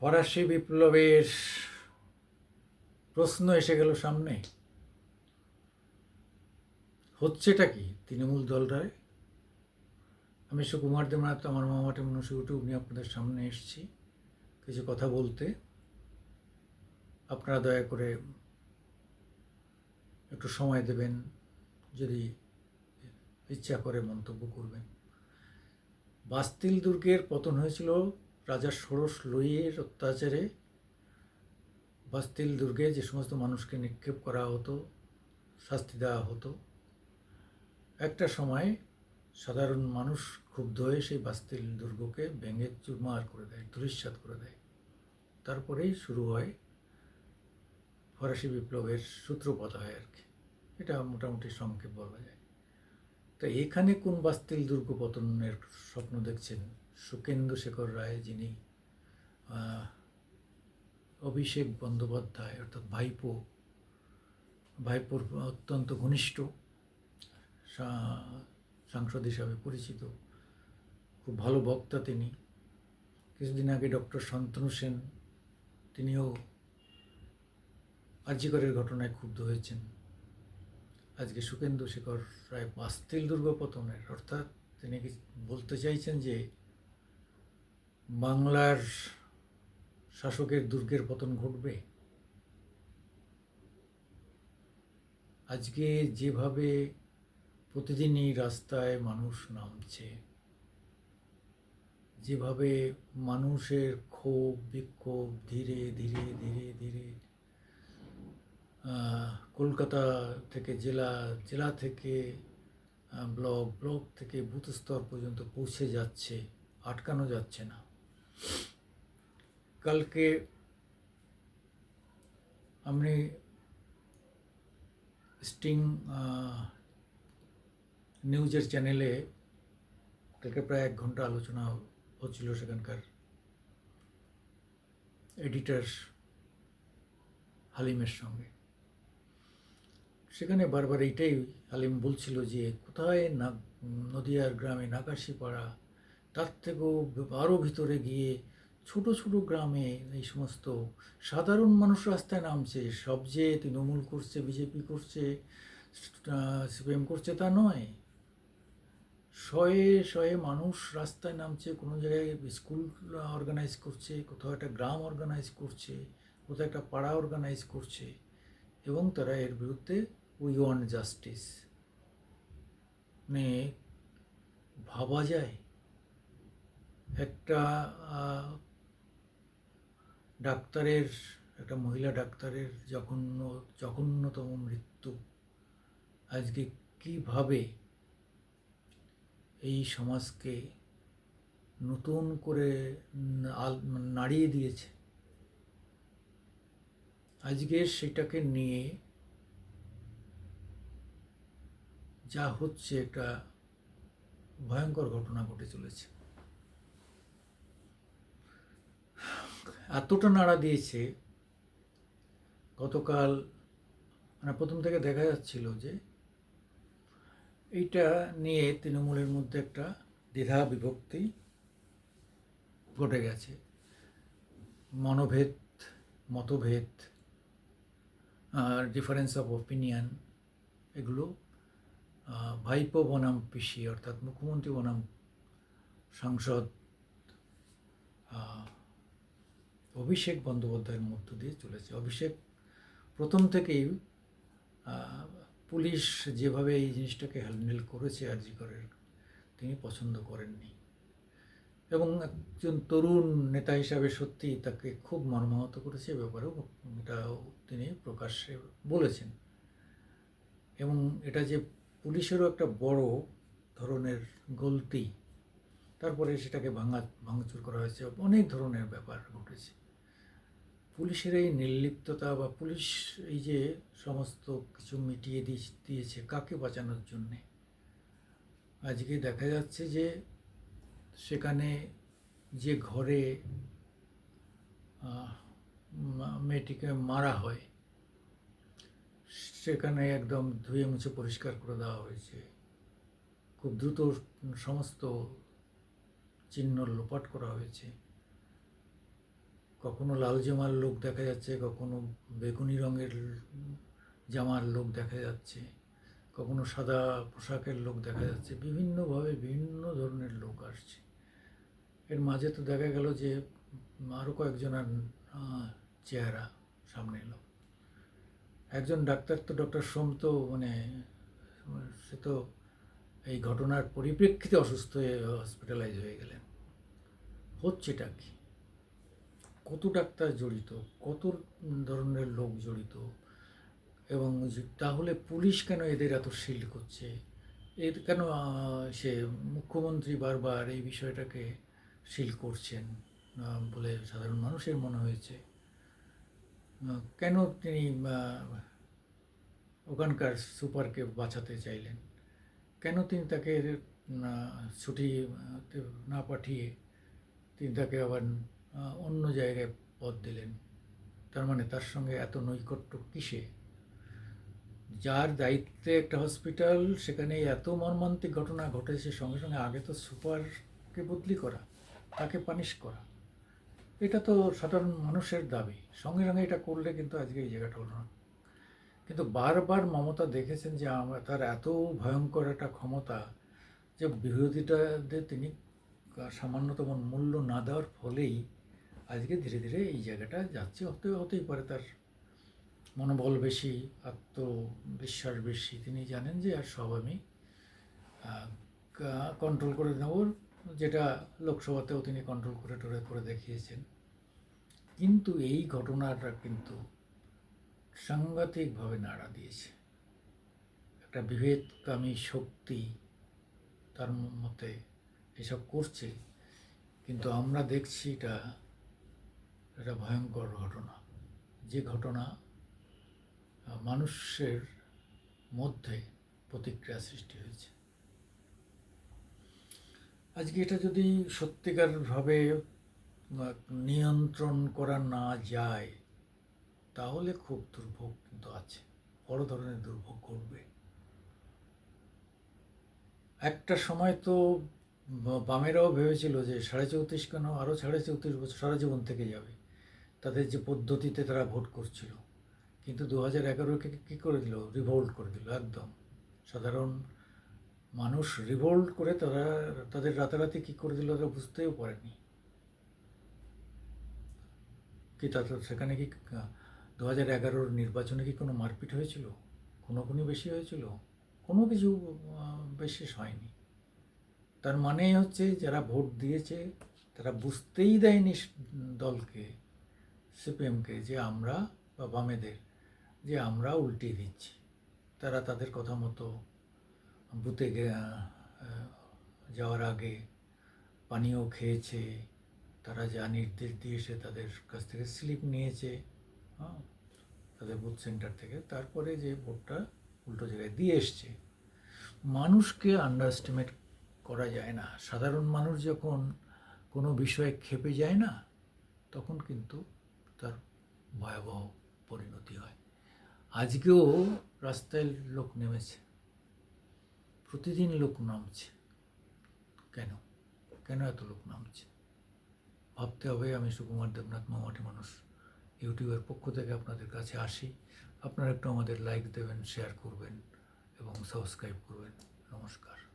ফরাসি বিপ্লবের প্রশ্ন এসে গেল সামনে। হচ্ছেটা কি তৃণমূল দলটায় আমি সুকুমার দেবনাথ, আমার মামাটি মনুষ্য ইউটিউব নিয়ে আপনাদের সামনে এসেছি কিছু কথা বলতে। আপনারা দয়া করে একটু সময় দেবেন, যদি ইচ্ছা করে মন্তব্য করবেন। বাস্তিল দুর্গের পতন হয়েছিল রাজা ষোড়শ লইয়ের অত্যাচারে বাস্তিল দুর্গে যে সমস্ত মানুষকে নিক্ষেপ করা হতো, শাস্তি দেওয়া হতো, একটা সময় সাধারণ মানুষ ক্ষুব্ধ হয়ে সেই বাস্তিল দুর্গকে ভেঙে চুরমার করে দেয়, ধূলিসাৎ করে দেয়। তারপরেই শুরু হয় ফরাসি বিপ্লবের সূত্রপাত হয় আর কি। এটা মোটামুটি সংক্ষেপ বলা যায়। তো এখানে কোন বাস্তিল দুর্গ পতনের স্বপ্ন দেখছেন? সুকেন্দু শেখর রায় যিনি অভিষেক বন্দ্যোপাধ্যায় অর্থাৎ ভাইপো, ভাইপোর অত্যন্ত ঘনিষ্ঠ সাংসদ হিসাবে পরিচিত, খুব ভালো বক্তা তিনি। কিছুদিন আগে ডক্টর শান্তনু সেন তিনিও আর্যিকরের ঘটনায় ক্ষুব্ধ হয়েছেন। আজকে সুকেন্দু শেখর রায় বাস্তিল দুর্গ পতনের অর্থাৎ তিনি বলতে চাইছেন যে বাংলার শাসকের দুর্গের পতন ঘটবে? আজকে যেভাবে প্রতিদিনই রাস্তায় মানুষ নামছে, যেভাবে মানুষের ক্ষোভ, বিক্ষোভ ধীরে ধীরে ধীরে ধীরে কলকাতা থেকে জেলা জেলা থেকে ব্লক ব্লক থেকে বুথ স্তর পর্যন্ত পৌঁছে যাচ্ছে, আটকানো যাচ্ছে না। কালকে আমি স্টিং নিউজের চ্যানেলে কালকে প্রায় এক ঘণ্টা আলোচনা হচ্ছিল সেখানকার এডিটর হালিমের সঙ্গে সেখানে বারবার এইটাই হালিম বলছিল যে কোথায় না নদিয়ার গ্রামে নাকাশিপাড়া তার থেকেও আরও ভিতরে গিয়ে ছোট ছোট গ্রামে এই সমস্ত সাধারণ মানুষ রাস্তায় নামছে। সব যে তৃণমূল করছে, বিজেপি করছে সিপিএম করছে তা নয়। শয়ে শয়ে মানুষ রাস্তায় নামছে, কোনো জায়গায় স্কুল অর্গানাইজ করছে, কোথাও একটা গ্রাম অর্গানাইজ করছে, কোথাও একটা পাড়া অর্গানাইজ করছে এবং তারা এর বিরুদ্ধে উই ওয়ান্ট জাস্টিস মানে ভাবা যায় একটা ডাক্তারের, একটা মহিলা ডাক্তারের জঘন্য, জঘন্যতম মৃত্যু। আজকে কীভাবে এই সমাজকে নতুন করে নাড়িয়ে দিয়েছে? আজকে সেটাকে নিয়ে যা হচ্ছে একটা ভয়ঙ্কর ঘটনা ঘটে চলেছে। এতটা নাড়া দিয়েছে, গতকাল মানে প্রথম থেকে দেখা যাচ্ছিল যে, এইটা নিয়ে তৃণমূলের মধ্যে একটা দ্বিধা বিভক্তি ঘটে গেছে। মনোভেদ, মতভেদ, আর ডিফারেন্স অফ ওপিনিয়ন এগুলো ভাইপো বনাম পিসি, অর্থাৎ মুখ্যমন্ত্রী বনাম সাংসদ অভিষেক বন্দ্যোপাধ্যায়ের মধ্য দিয়ে চলেছে। অভিষেক প্রথম থেকেই পুলিশ যেভাবে এই জিনিসটাকে হ্যান্ডেল করেছে আরজি করের, তিনি পছন্দ করেননি। এবং একজন তরুণ নেতা হিসাবে সত্যি তাকে খুব মর্মাহত করেছে ব্যাপারেও এটাও তিনি প্রকাশ্যে বলেছেন। এবং এটা যে পুলিশেরও একটা বড় ধরনের গলতি তারপরে সেটাকে ভাঙা, ভাঙচুর করা হয়েছে। অনেক ধরনের ব্যাপার ঘটেছে। পুলিশের এই নির্লিপ্ততা বা পুলিশ এই যে সমস্ত কিছু মিটিয়ে দিয়ে- দিয়েছে কাকে বাঁচানোর জন্যে? আজকে দেখা যাচ্ছে যে সেখানে যে ঘরে মেয়েটিকে মারা হয়, সেখানে একদম ধুয়ে মুছে পরিষ্কার করে দেওয়া হয়েছে। খুব দ্রুত সমস্ত চিহ্ন লোপাট করা হয়েছে। কখনো লাল জামার লোক দেখা যাচ্ছে, কখনো বেগুনি রঙের জামার লোক দেখা যাচ্ছে, কখনো সাদা পোশাকের লোক দেখা যাচ্ছে, বিভিন্নভাবে বিভিন্ন ধরনের লোক আসছে। এর মাঝে তো দেখা গেল যে আরও কয়েকজনের চেহারা সামনে এলো। একজন ডাক্তার তো ডক্টর সোম তো মানে সে তো এই ঘটনার পরিপ্রেক্ষিতে অসুস্থ হয়ে হসপিটালাইজ হয়ে গেলেন। হচ্ছেটা কি? কত ডাক্তার জড়িত? কত ধরনের লোক জড়িত? এবং তাহলে পুলিশ কেন এদের এত শিল্ড করছে? এর কেন সে মুখ্যমন্ত্রী বারবার এই বিষয়টাকে শিল করছেন বলে সাধারণ মানুষের মনে হয়েছে? কেন তিনি ওখানকার সুপারকে বাঁচাতে চাইলেন? কেন তিনি তাকে ছুটি, না পাঠিয়ে তিনি তাকে আবার অন্য জায়গায় পদ দিলেন? তার মানে তার সঙ্গে এত নৈকট্য কিসে? যার দায়িত্বে একটা হসপিটাল সেখানে এত মর্মান্তিক ঘটনা ঘটেছে, সঙ্গে সঙ্গে আগে তো সুপারকে বদলি করা, তাকে পানিশ করা। এটা তো সাধারণ মানুষের দাবি। সঙ্গে সঙ্গে এটা করলে কিন্তু আজকে এই জায়গাটা হলো না। কিন্তু বারবার মমতা দেখেছেন যে আমরা তার এত ভয়ঙ্কর একটা ক্ষমতা যে বিরোধীটাদের তিনি সামান্যতম মূল্য না দেওয়ার ফলেই আজকে ধীরে ধীরে এই জায়গাটা যাচ্ছে। হতে, হতেই পারে তার মনোবল বেশি, আত্মবিশ্বাস বেশি। তিনি জানেন যে আর সব আমি কন্ট্রোল করে নেব। যেটা লোকসভাতেও তিনি কন্ট্রোল করে টোরে করে দেখিয়েছেন। কিন্তু এই ঘটনাটা কিন্তু সাংঘাতিকভাবে নাড়া দিয়েছে। একটা বিভেদকামী শক্তি তার মতে এসব করছে, কিন্তু আমরা দেখছি এটা একটা ভয়ঙ্কর ঘটনা। যে ঘটনা মানুষের মধ্যে প্রতিক্রিয়া সৃষ্টি হয়েছে। আজকে এটা যদি সত্যিকারভাবে নিয়ন্ত্রণ করা না যায় তাহলে খুব দুর্ভোগ কিন্তু আছে। বড় ধরনের দুর্ভোগ ঘটবে। একটা সময় তো বামেরাও ভেবেছিল যে সাড়ে চৌত্রিশ কেন? আরও সাড়ে চৌত্রিশ বছর, সারা জীবন থেকে যাবে। তাদের যে পদ্ধতিতে তারা ভোট করছিল। কিন্তু দু হাজার এগারোকে কী করে দিল? রিভোল্ট করে দিল, একদম। সাধারণ মানুষ রিভোল্ট করে তারা, তাদের রাতারাতি কী করে দিল তারা বুঝতেও পারেনি। কি তাদের সেখানে কি দু হাজার এগারোর নির্বাচনে কি কোনো মারপিট হয়েছিল? কোনো কোনো বেশি হয়েছিল? কোনো কিছু বিশেষ হয়নি। তার মানে হচ্ছে যারা ভোট দিয়েছে, তারা বুঝতেই দেয়নি দলকে, সিপিএমকে, যে আমরা বা বামেদের, যে আমরা উল্টিয়ে দিচ্ছি। তারা তাদের কথা মতো বুথে যাওয়ার আগে পানীয় খেয়েছে, তারা যা নির্দেশ দিয়েছে তাদের কাছ থেকে স্লিপ নিয়েছে হ্যাঁ তাদের বুথ সেন্টার থেকে, তারপরে যে ভোটটা উল্টো জায়গায় দিয়ে এসছে। মানুষকে আন্ডারস্টিমেট করা যায় না। সাধারণ মানুষ যখন কোনো বিষয়ে খেপে যায় না, তখন কিন্তু তার ভয়াবহ পরিণতি হয়। আজকেও রাস্তায় লোক নেমেছে। প্রতিদিন লোক নামছে। কেন? কেন এত লোক নামছে? ভাবতে হবে আমি সুকুমার দেবনাথ মামাটি মানুষ। ইউটিউবের পক্ষ থেকে আপনাদের কাছে আসি। আপনারা একটু আমাদের লাইক দেবেন শেয়ার করবেন এবং সাবস্ক্রাইব করবেন। নমস্কার।